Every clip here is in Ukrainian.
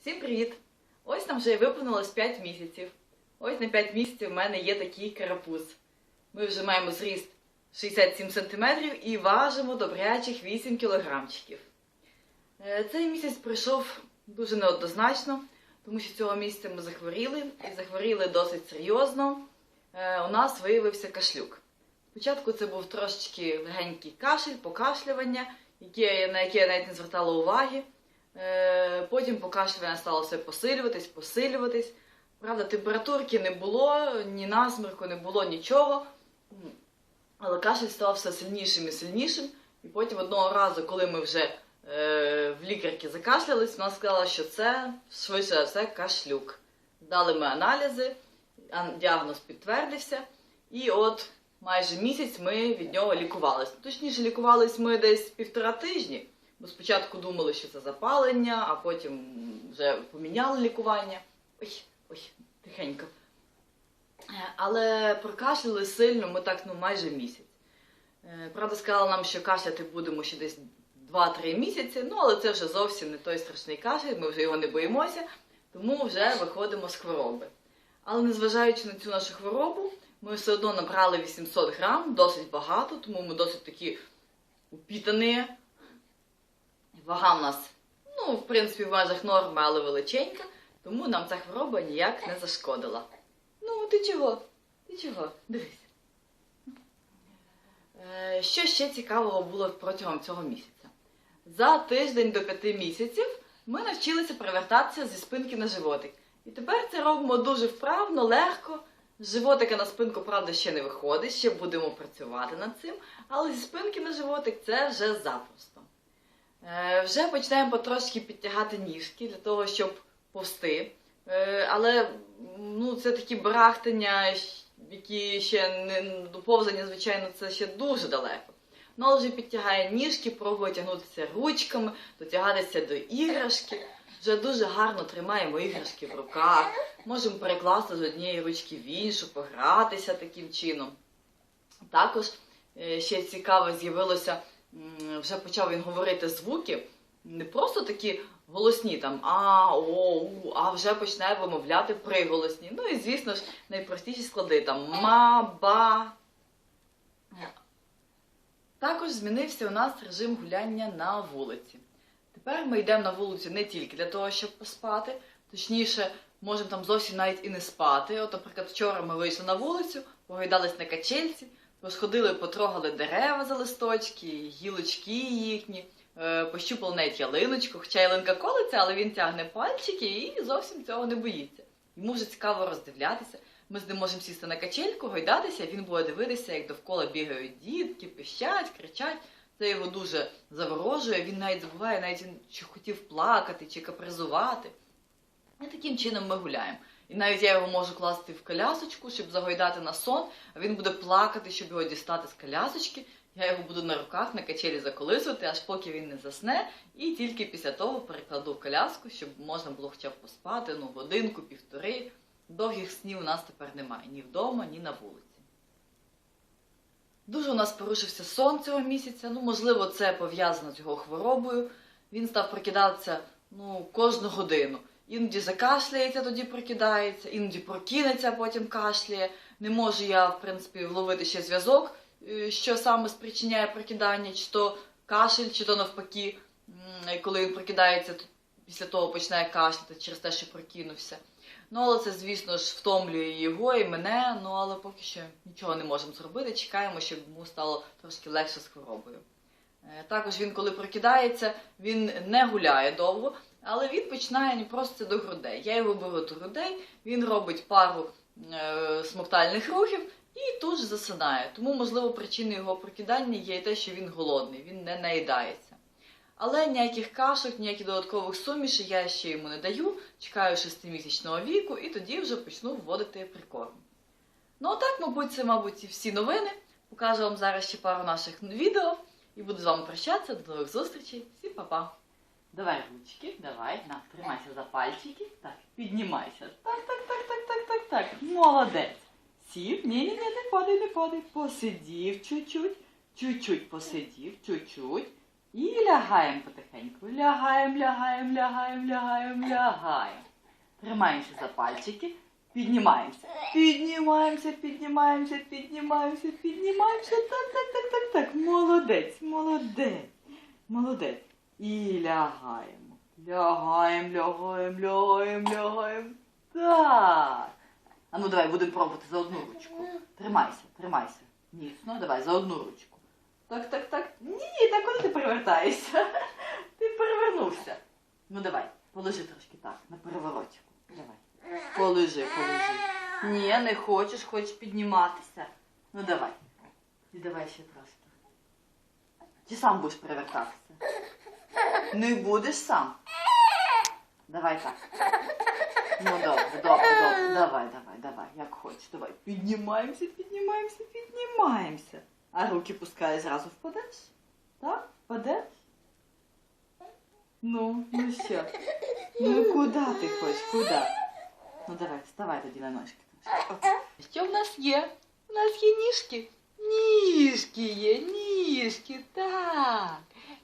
Всім привіт! Ось нам вже виповнилось 5 місяців. Ось на 5 місяців в мене є такий карапуз. Ми вже маємо зріст 67 см і важимо добрячих 8 кілограмчиків. Е, Цей місяць пройшов дуже неоднозначно, тому що цього місяця ми захворіли і захворіли досить серйозно. Е, У нас виявився кашлюк. Спочатку це був трошечки легенький кашель, покашлювання, на яке я навіть не звертала уваги. Е, Потім покашлювання стало все посилюватись, посилюватись. Правда, температурки не було, ні насмірку не було, нічого. Але кашель став все сильнішим і сильнішим. І потім одного разу, коли ми вже е, в лікарки закашлялись, вона сказала, що це швидше за все кашлюк. Дали ми аналізи, ан- діагноз підтвердився. І от майже місяць ми від нього лікувалися. Точніше, лікувались ми десь півтора тижні. Бо спочатку думали, що це запалення, а потім вже поміняли лікування. Ой, ой, тихенько. Е, Але прокашляли сильно ми так ну, майже місяць. Е, Правда, сказала нам, що кашляти будемо ще десь 2-3 місяці, ну але це вже зовсім не той страшний кашель, ми вже його не боїмося, тому вже виходимо з хвороби. Але незважаючи на цю нашу хворобу, ми все одно набрали 800 грам, досить багато, тому ми досить такі упітані. Вага в нас, ну, в принципі, в межах норми, але величенька, тому нам ця хвороба ніяк не зашкодила. Ну, ти чого? Ти чого? Дивись. Е, Що ще цікавого було протягом цього місяця? За тиждень до п'яти місяців ми навчилися перевертатися зі спинки на животик. І тепер це робимо дуже вправно, легко. З животика на спинку, правда, ще не виходить, ще будемо працювати над цим, але зі спинки на животик це вже запросто. Е, вже починаємо потрошки підтягати ніжки для того, щоб повсти. Е, але ну, це такі барахтання, які ще не до повзання, звичайно, це ще дуже далеко. Ну, але вже підтягає ніжки, пробує тягнутися ручками, дотягатися до іграшки. Вже дуже гарно тримаємо іграшки в руках, можемо перекласти з однієї ручки в іншу, погратися таким чином. Також е, ще цікаво з'явилося, вже почав він говорити звуки, не просто такі голосні, там а, о, у, а вже починає вимовляти приголосні. Ну і звісно ж, найпростіші склади там ма, ба. Також змінився у нас режим гуляння на вулиці. Тепер ми йдемо на вулицю не тільки для того, щоб поспати, точніше, можемо там зовсім навіть і не спати. От, наприклад, вчора ми вийшли на вулицю, погойдались на качельці, посходили, потрогали дерева за листочки, гілочки їхні, е, пощупали навіть ялиночку, хоча ялинка колиться, але він тягне пальчики і зовсім цього не боїться. Йому вже цікаво роздивлятися. Ми з ним можемо сісти на качельку, гойдатися, він буде дивитися, як довкола бігають дітки, пищать, кричать. Це його дуже заворожує, він навіть забуває, навіть чи хотів плакати, чи капризувати. І таким чином ми гуляємо. І навіть я його можу класти в колясочку, щоб загойдати на сон, а він буде плакати, щоб його дістати з колясочки. Я його буду на руках на качелі заколисувати, аж поки він не засне, і тільки після того перекладу в коляску, щоб можна було хоча б поспати, ну, годинку, півтори. Довгих снів у нас тепер немає ні вдома, ні на вулиці. Дуже у нас порушився сон цього місяця. Ну, можливо, це пов'язано з його хворобою. Він став прокидатися ну, кожну годину. Іноді закашляється, тоді прокидається, іноді прокинеться, потім кашляє. Не можу я, в принципі, вловити ще зв'язок, е, що саме спричиняє прокидання, чи то кашель, чи то навпаки, коли він прокидається, то після того починає кашляти через те, що прокинувся. Ну, але це, звісно ж, втомлює його і мене, ну але поки що нічого не можемо зробити. Чекаємо, щоб йому стало трошки легше з хворобою. Е, Також він, коли прокидається, він не гуляє довго, але він починає не просто до грудей. Я його беру до грудей, він робить пару е, смоктальних рухів і тут же засинає. Тому, можливо, причиною його прокидання є і те, що він голодний, він не наїдається. Але ніяких кашок, ніяких додаткових сумішей я ще йому не даю. Чекаю 6-місячного віку і тоді вже почну вводити прикорм. Ну, а так, мабуть, це, мабуть, і всі новини. Покажу вам зараз ще пару наших відео і буду з вами прощатися. До нових зустрічей. Всім па-па. Давай ручки, давай, на, тримайся за пальчики. Так, піднімайся. Так, так, так, так, так, так, так. Молодець. Сів, ні, ні, ні, не падай, не падай. Посидів чуть-чуть, чуть-чуть посидів, чуть-чуть. І лягаємо потихеньку. Лягаємо, лягаємо, лягаємо, лягаємо, лягаємо. Тримаємося за пальчики, піднімаємося. Піднімаємося, піднімаємося, піднімаємося, піднімаємося. Так, так, так, так, так. Молодець, молодець, молодець. І лягаємо. Лягаємо, лягаємо, лягаємо, лягаємо. Так. А ну давай будемо пробувати за одну ручку. Тримайся, тримайся. Міцно, давай за одну ручку. Так, так, так. Ні, так куди ти перевертаєшся? Ти перевернувся. Ну давай, положи трошки так, на переворотику. Давай. Положи, положи. Ні, не хочеш, хочеш підніматися. Ну давай. І давай ще трошки. Чи сам будеш перевертатися? Не будеш сам. Давай так. Ну добре, добре, добре. Давай, давай, давай, як хочеш. Давай. Піднімаємося, піднімаємося, піднімаємося. А руки пускай зразу впадеш? Так? Впадеш? Ну, ну що? Ну куди ти хочеш? Куди? Ну давай, вставай тоді на ножки. Що в нас є? У нас є ніжки. Ніжки є, ніжки, так.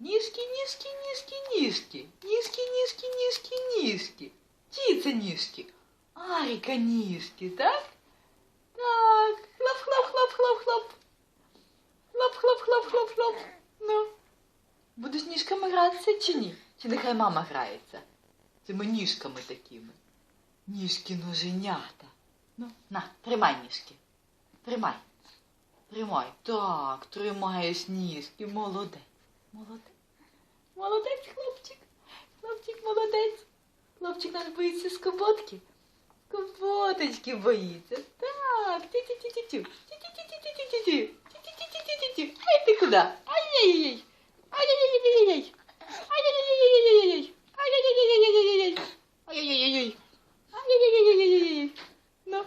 Ніжки, ніжки, ніжки, ніжки. Ніжки, ніжки, ніжки, ніжки. Чиї це ніжки? Аріка так? Так. Хлоп, хлоп, хлоп, хлоп, хлоп. Хлоп, хлоп, хлоп, хлоп, хлоп. Ну. Будеш ніжками гратися чи ні? Чи нехай мама грається? Цими ніжками такими. Ніжки ноженята. Ну, на, тримай ніжки. Тримай. Тримай. Так, тримаєш ніжки. Молодець. Молодець. Молодець, хлопчик. Хлопчик молодець. Хлопчик наш боїться скоботки. Скоботочки боїться. Так. Ті-ті-ті-ті-тю. Ті-ті-ті-ті-ті-ті. Ті-ті-ті-ті-ті-ті. Ай, ти куди? Ай-яй-яй. Ай-яй-яй-яй-яй. Ай-яй-яй-яй-яй. Ай-яй-яй-яй-яй. Ай-яй-яй-яй. Ай-яй-яй-яй-яй. Ну.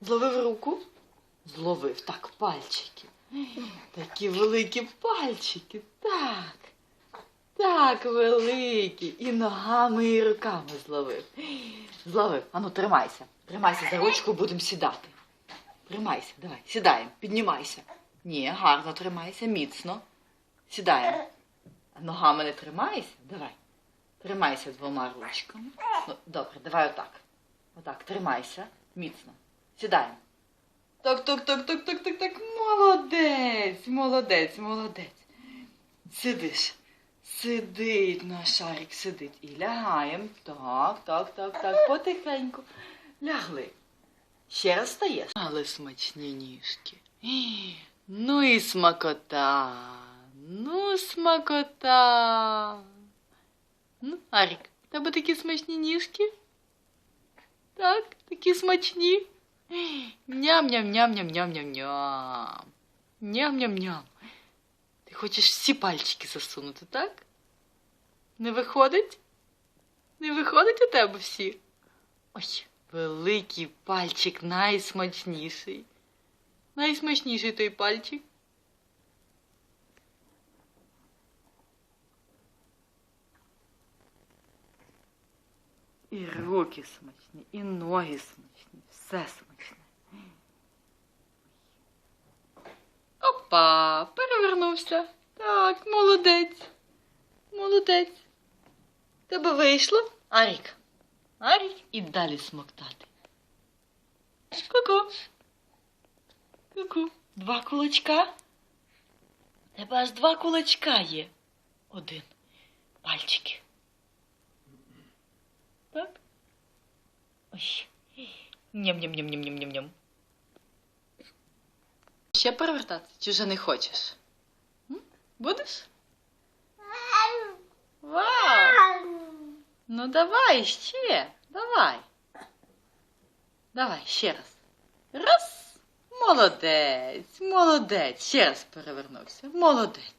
Зловив руку. Зловив так пальчики. Такі великі пальчики. Так. Так великі. І ногами, і руками зловив. Зловив. Ану, тримайся. Тримайся за ручку, будемо сідати. Тримайся, давай, сідаємо, піднімайся. Ні, гарно тримайся, міцно. Сідаємо. Ногами не тримайся? Давай. Тримайся двома ручками. Ну, добре, давай отак. Отак, тримайся, міцно. Сідаємо. Так, так, так, так, так, так, так. Молодець, молодець, молодець. Сидиш. Сидить наш шарик, сидить. І лягаємо. Так, так, так, так, потихеньку. Лягли. Ще раз стаєш. Але смачні ніжки. Ну і смакота. Ну, смакота. Ну, Арік, тебе такі смачні ніжки? Так, такі смачні. Ням-ням-ням-ням-ням-ням-ням. Ням-ням-ням. Ти хочеш всі пальчики засунути, так? Не виходить? Не виходить у тебе всі? Ой, великий пальчик найсмачніший. Найсмачніший той пальчик. І руки смачні, і ноги смачні, все смачне. Опа, перевернувся. Так, молодець. Молодець. Тебе вийшло? Арік. Арік і далі смоктати. Ку-ку. Ку-ку. Два кулачка. Тебе аж два кулачка є. Один. Пальчики. Ой. Ням-ням-ням-ням-ням-ням. Ще перевертатися? Чи вже не хочеш? М? Будеш? Вау! Ну давай ще. Давай. Давай ще раз. Раз. Молодець, молодець. Ще раз перевернувся. Молодець.